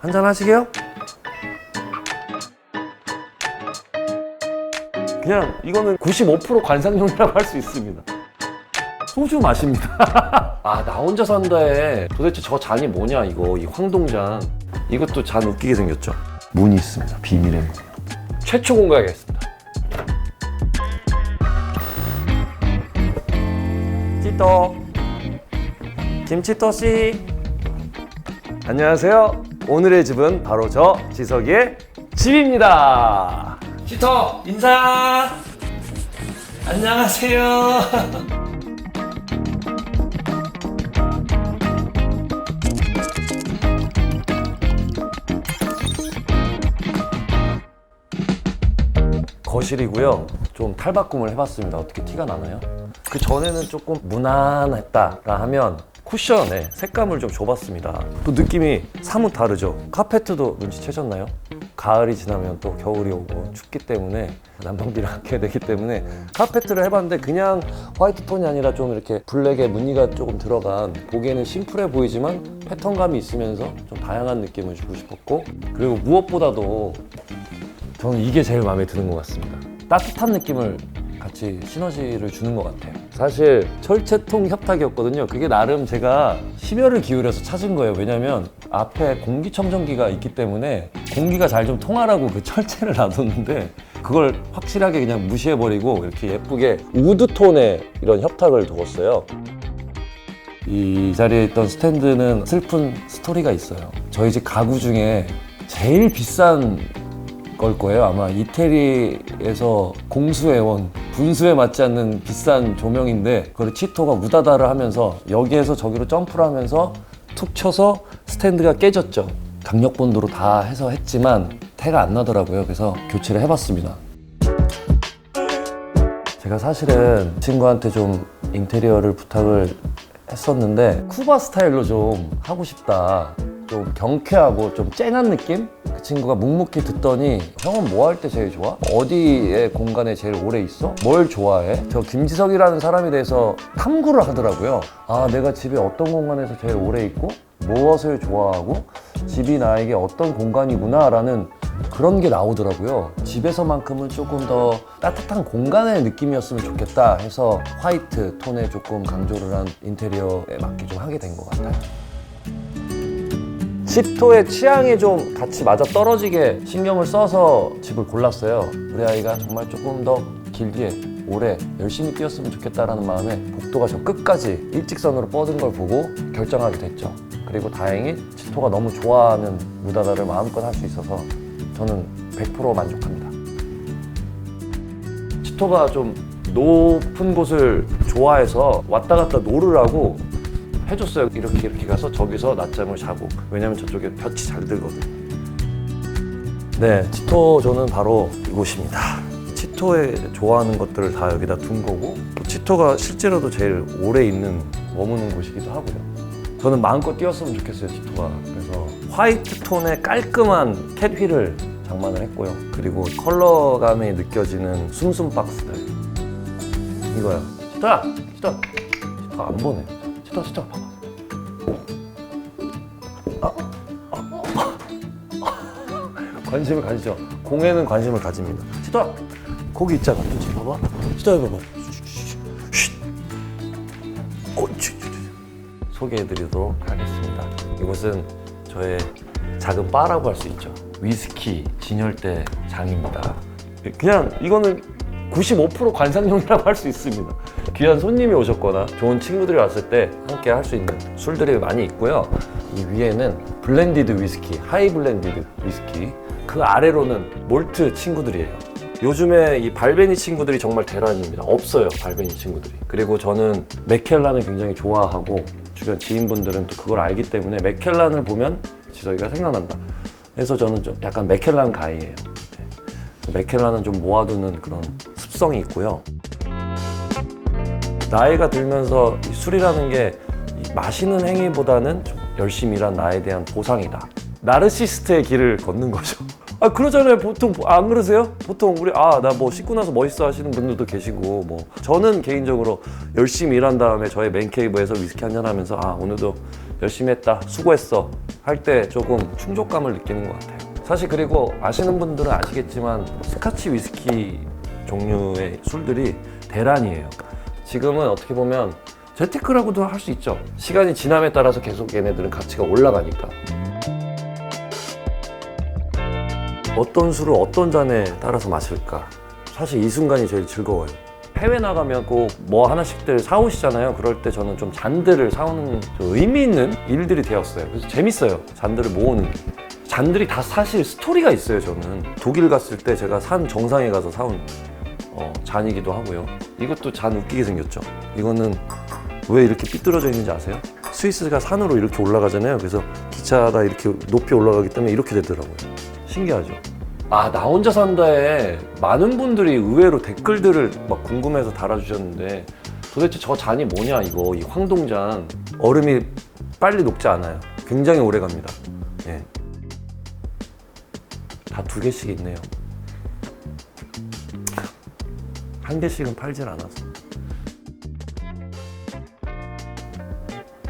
한잔 하시게요? 그냥 이거는 95% 관상용이라고 할 수 있습니다. 소주 마십니다. 아, 나 혼자 산다에 도대체 저 잔이 뭐냐, 이거. 이 황동잔. 이것도 잔 웃기게 생겼죠? 문이 있습니다. 비밀의 문. 최초 공개하겠습니다. 찌또. 김치또 씨. 안녕하세요. 오늘의 집은 바로 저 지석이의 집입니다. 찌터 인사. 안녕하세요. 거실이고요. 좀 탈바꿈을 해봤습니다. 어떻게 티가 나나요? 그 전에는 조금 무난했다라 하면 쿠션에 색감을 좀 줘봤습니다. 또 느낌이 사뭇 다르죠. 카페트도 눈치채셨나요? 가을이 지나면 또 겨울이 오고 춥기 때문에 난방비를 아껴야 되기 때문에 카페트를 해봤는데 그냥 화이트 톤이 아니라 좀 이렇게 블랙에 무늬가 조금 들어간 보기에는 심플해 보이지만 패턴감이 있으면서 좀 다양한 느낌을 주고 싶었고 그리고 무엇보다도 저는 이게 제일 마음에 드는 것 같습니다. 따뜻한 느낌을 같이 시너지를 주는 것 같아요. 사실 철제통 협탁이었거든요. 그게 나름 제가 심혈을 기울여서 찾은 거예요. 왜냐면 앞에 공기청정기가 있기 때문에 공기가 잘 좀 통하라고 그 철제를 놔뒀는데 그걸 확실하게 그냥 무시해버리고 이렇게 예쁘게 우드톤의 이런 협탁을 두었어요. 이 자리에 있던 스탠드는 슬픈 스토리가 있어요. 저희 집 가구 중에 제일 비싼 걸 거예요. 아마 이태리에서 공수해온 분수에 맞지 않는 비싼 조명인데 그걸 치토가 우다다를 하면서 여기에서 저기로 점프를 하면서 툭 쳐서 스탠드가 깨졌죠. 강력본도로 다 해서 했지만 태가 안 나더라고요. 그래서 교체를 해봤습니다. 제가 사실은 친구한테 좀 인테리어를 부탁을 했었는데 쿠바 스타일로 좀 하고 싶다. 좀 경쾌하고 좀 쨍한 느낌? 그 친구가 묵묵히 듣더니 형은 뭐 할 때 제일 좋아? 어디에 공간에 제일 오래 있어? 뭘 좋아해? 저 김지석이라는 사람에 대해서 탐구를 하더라고요. 아, 내가 집에 어떤 공간에서 제일 오래 있고 무엇을 좋아하고 집이 나에게 어떤 공간이구나라는 그런 게 나오더라고요. 집에서만큼은 조금 더 따뜻한 공간의 느낌이었으면 좋겠다 해서 화이트 톤에 조금 강조를 한 인테리어에 맞게 좀 하게 된 것 같아요. 집토의 취향에 좀 같이 맞아 떨어지게 신경을 써서 집을 골랐어요. 우리 아이가 정말 조금 더 길게 오래 열심히 뛰었으면 좋겠다라는 마음에 복도가 저 끝까지 일직선으로 뻗은 걸 보고 결정하게 됐죠. 그리고 다행히 치토가 너무 좋아하는 무다다를 마음껏 할 수 있어서 저는 100% 만족합니다. 치토가 좀 높은 곳을 좋아해서 왔다 갔다 하고 해줬어요. 이렇게 이렇게 가서 저기서 낮잠을 자고 왜냐면 저쪽에 볕이 잘 들거든요. 네, 치토 저는 바로 이곳입니다. 치토의 좋아하는 것들을 다 여기다 둔 거고 또 치토가 실제로도 제일 오래 있는 머무는 곳이기도 하고요. 저는 마음껏 뛰었으면 좋겠어요, 치토가. 그래서 화이트 톤의 깔끔한 캣 휠을 장만을 했고요. 그리고 컬러감이 느껴지는 숨숨 박스들. 이거요. 치토야! 치토! 치토 안 보네. 치토, 치토, 봐봐. 관심을 가지죠. 공에는 관심을 가집니다. 치토야! 거기 있잖아. 그치? 봐봐. 치토야, 봐봐. 쉿. 어, 쉿, 쉿, 쉿. 소개해드리도록 하겠습니다. 이곳은 저의 작은 바라고 할 수 있죠. 위스키 진열대 장입니다. 그냥 이거는 95% 관상용이라고 할 수 있습니다. 귀한 손님이 오셨거나 좋은 친구들이 왔을 때 함께 할 수 있는 술들이 많이 있고요. 이 위에는 블렌디드 위스키, 하이 블렌디드 위스키. 그 아래로는 몰트 친구들이에요. 요즘에 이 발베니 친구들이 정말 대란입니다. 없어요, 발베니 친구들이. 그리고 저는 맥켈란을 굉장히 좋아하고 주변 지인분들은 또 그걸 알기 때문에 맥켈란을 보면 지석이가 생각난다. 그래서 저는 좀 약간 맥켈란 가이예요. 네. 맥켈란은 좀 모아두는 그런 습성이 있고요. 나이가 들면서 이 술이라는 게이 마시는 행위보다는 좀 열심히 일한 나에 대한 보상이다. 나르시스트의 길을 걷는 거죠. 아 그러잖아요. 보통 안 그러세요? 보통 우리 아 나 뭐 씻고 나서 멋있어 하시는 분들도 계시고 뭐 저는 개인적으로 열심히 일한 다음에 저의 맨케이브에서 위스키 한잔 하면서 아 오늘도 열심히 했다 수고했어 할할때 조금 충족감을 느끼는 것 같아요. 사실 그리고 아시는 분들은 아시겠지만 스카치 위스키 종류의 술들이 대란이에요. 지금은 어떻게 보면 재테크라고도 할 수 있죠. 시간이 지남에 따라서 계속 얘네들은 가치가 올라가니까. 어떤 술을 어떤 잔에 따라서 마실까? 사실 이 순간이 제일 즐거워요. 해외 나가면 꼭 뭐 하나씩들 사오시잖아요. 그럴 때 저는 좀 잔들을 사오는 좀 의미 있는 일들이 되었어요. 그래서 재밌어요. 잔들을 모으는 게. 잔들이 다 사실 스토리가 있어요. 저는 독일 갔을 때 제가 산 정상에 가서 사온 어, 잔이기도 하고요. 이것도 잔 웃기게 생겼죠. 이거는 왜 이렇게 삐뚤어져 있는지 아세요? 스위스가 산으로 이렇게 올라가잖아요. 그래서 기차가 이렇게 높이 올라가기 때문에 이렇게 되더라고요. 신기하죠? 아, 나 혼자 산다에 많은 분들이 의외로 댓글들을 막 궁금해서 달아주셨는데 도대체 저 잔이 뭐냐, 이거. 이 황동잔. 얼음이 빨리 녹지 않아요. 굉장히 오래 갑니다. 예. 다 두 개씩 있네요. 한 개씩은 팔질 않아서.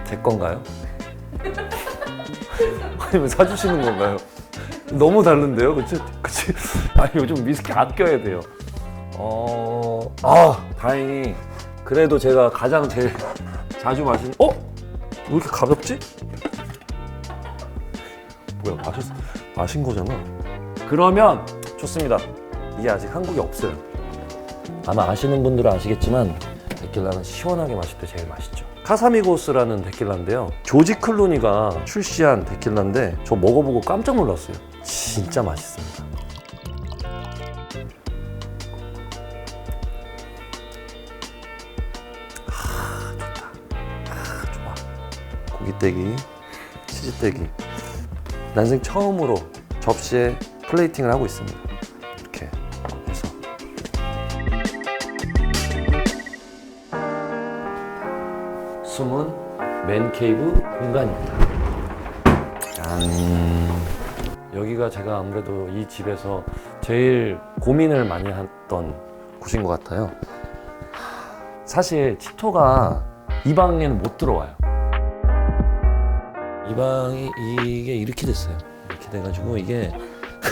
제 건가요? 아니면 사주시는 건가요? 너무 다른데요, 그치? 그치? 아니, 요즘 위스키 아껴야 돼요. 어, 아, 다행히. 그래도 제가 가장 제일 자주 마시는, 어? 왜 이렇게 가볍지? 뭐야, 마셨, 마신 거잖아. 그러면, 좋습니다. 이게 아직 한국에 없어요. 아마 아시는 분들은 아시겠지만, 데킬라는 시원하게 마실 때 제일 맛있죠. 카사미고스라는 데킬라인데요. 조지 클루니가 출시한 데킬라인데 저 먹어보고 깜짝 놀랐어요. 진짜 맛있습니다. 고기떼기, 치즈떼기. 난생 처음으로 접시에 플레이팅을 하고 있습니다. 숨은 맨케이브 공간입니다. 짠. 여기가 제가 아무래도 이 집에서 제일 고민을 많이 했던 곳인 것 같아요. 사실 치토가 이 방에는 못 들어와요. 이 방이 이게 이렇게 됐어요. 이렇게 돼가지고 이게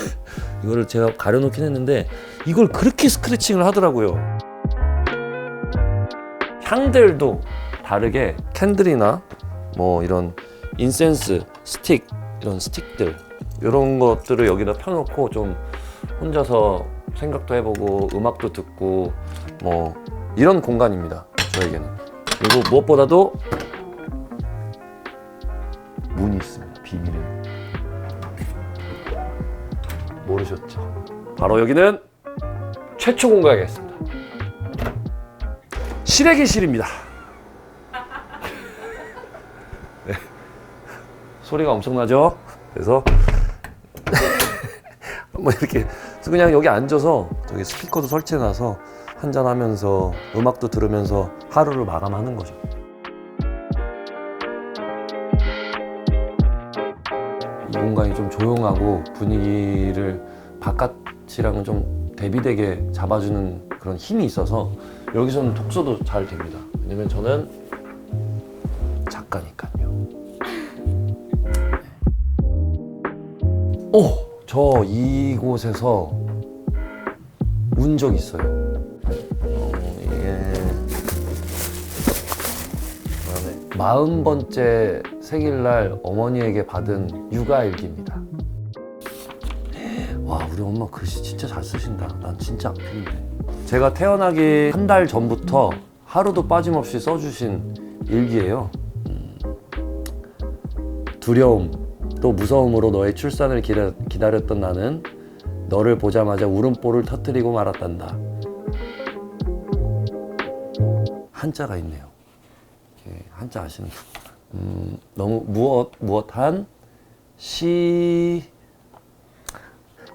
이거를 제가 가려놓긴 했는데 이걸 그렇게 스크래칭을 하더라고요. 향들도 다르게 캔들이나 뭐 이런 인센스 스틱 이런 스틱들 이런 것들을 여기다 펴놓고 좀 혼자서 생각도 해보고 음악도 듣고 뭐 이런 공간입니다 저에게는. 그리고 무엇보다도 문이 있습니다 비밀의 문 모르셨죠? 바로 여기는 최초 공간이겠습니다. 실외 실입니다 소리가 엄청나죠? 그래서 뭐 이렇게 그냥 여기 앉아서 저기 스피커도 설치해놔서 한잔 하면서 음악도 들으면서 하루를 마감하는 거죠. 이 공간이 좀 조용하고 분위기를 바깥이랑은 좀 대비되게 잡아주는 그런 힘이 있어서 여기서는 독서도 잘 됩니다. 왜냐면 저는 오! 저 이곳에서 운 적 있어요. 어, 마흔 번째 생일날 어머니에게 받은 육아 일기입니다. 와 우리 엄마 글씨 진짜 잘 쓰신다. 난 진짜 안 필인데. 제가 태어나기 한 달 전부터 하루도 빠짐없이 써주신 일기예요. 음, 두려움, 또 무서움으로 너의 출산을 기다, 기다렸던 나는 너를 보자마자 울음보를 터뜨리고 말았단다. 한자가 있네요. 한자 아시는 분. 음, 너무 무엇 무엇한 시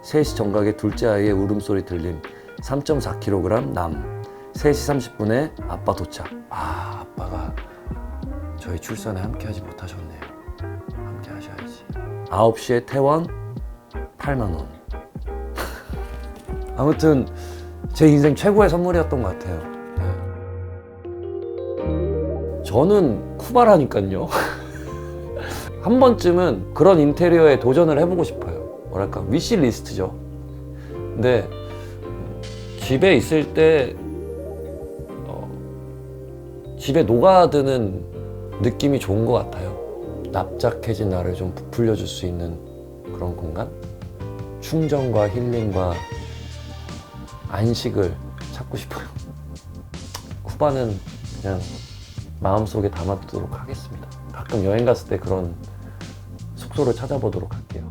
3시 정각에 둘째 아이의 울음소리 들림 3.4kg 남 3시 30분에 아빠 도착 아 아빠가 저희 출산에 함께 하지 못하셨네요 함께 하셔야지 9시에 퇴원 8만 원 아무튼 제 인생 최고의 선물이었던 것 같아요 네. 저는 쿠바라니까요 한 번쯤은 그런 인테리어에 도전을 해보고 싶어요. 뭐랄까 위시 리스트죠. 근데 집에 있을 때 어, 집에 녹아드는 느낌이 좋은 것 같아요. 납작해진 나를 좀 부풀려 줄 수 있는 그런 공간? 충전과 힐링과 안식을 찾고 싶어요. 쿠바는 그냥 마음속에 담아두도록 하겠습니다. 가끔 여행 갔을 때 그런 숙소를 찾아보도록 할게요.